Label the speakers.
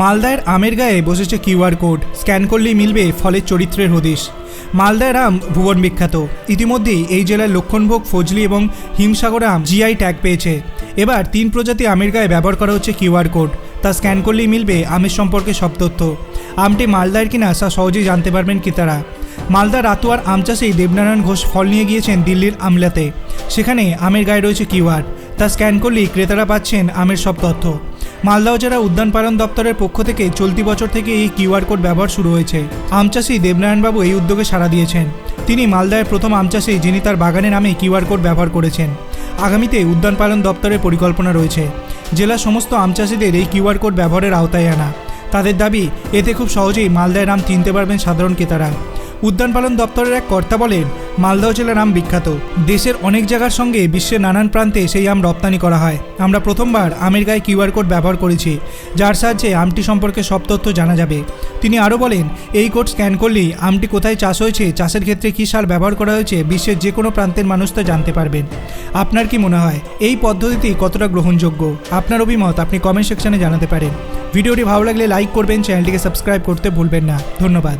Speaker 1: মালদায়ের আমের গায়ে বসেছে কিউআর কোড। স্ক্যান করলেই মিলবে ফলের চরিত্রের হদিশ। মালদায়ের আম ভুবন বিখ্যাত। ইতিমধ্যেই এই জেলার লক্ষণভোগ, ফজলি এবং হিমসাগর আম জিআই ট্যাগ পেয়েছে। এবার তিন প্রজাতি আমের গায়ে ব্যবহার করা হচ্ছে কিউআর কোড। তা স্ক্যান করলেই মিলবে আমের সম্পর্কে সব তথ্য। আমটি মালদায়ের কিনা তা সহজেই জানতে পারবেন ক্রেতারা। মালদা রাতুয়ার আম চাষেই দেবনারায়ণ ঘোষ ফল নিয়ে গিয়েছেন দিল্লির আমলাতে। সেখানে আমের গায়ে রয়েছে কিউআর তা স্ক্যান করলেই ক্রেতারা পাচ্ছেন আমের সব তথ্য। মালদহ জেলা উদ্যান পালন দপ্তরের পক্ষ থেকে চলতি বছর থেকে এই কিউআর কোড ব্যবহার শুরু হয়েছে। আমচাষী দেবনারায়ণবাবু এই উদ্যোগে সাড়া দিয়েছেন। তিনি মালদায়ের প্রথম আমচাষী যিনি তার বাগানে নামে কিউআর কোড ব্যবহার করেছেন। আগামীতে উদ্যান পালন দপ্তরের পরিকল্পনা রয়েছে। জেলার সমস্ত আমচাষীদের এই কিউআর কোড ব্যবহারের আওতায় আনা। তাদের দাবি, এতে খুব সহজেই মালদায় নাম চিনতে পারবেন সাধারণ ক্রেতারা। উদ্যান পালন দপ্তরের এক কর্তা বলেন মালদহ জেলার আম বিখ্যাত। দেশের অনেক জায়গার সঙ্গে বিশ্বের নানান প্রান্তে সেই আম রপ্তানি করা হয়। আমরা প্রথমবার আমের গায়ে কিউআর কোড ব্যবহার করেছি, যার সাহায্যে আমটি সম্পর্কে সব তথ্য জানা যাবে। তিনি আরও বলেন, এই কোড স্ক্যান করলেই আমটি কোথায় চাষ হয়েছে, চাষের ক্ষেত্রে কী সার ব্যবহার করা হয়েছে, বিশ্বের যে কোনো প্রান্তের মানুষ তা জানতে পারবেন। আপনার কি মনে হয়, এই পদ্ধতিটি কতটা গ্রহণযোগ্য? আপনার অভিমত আপনি কমেন্ট সেকশনে জানাতে পারেন। ভিডিওটি ভালো লাগলে লাইক করবেন, চ্যানেলটিকে সাবস্ক্রাইব করতে ভুলবেন না। ধন্যবাদ।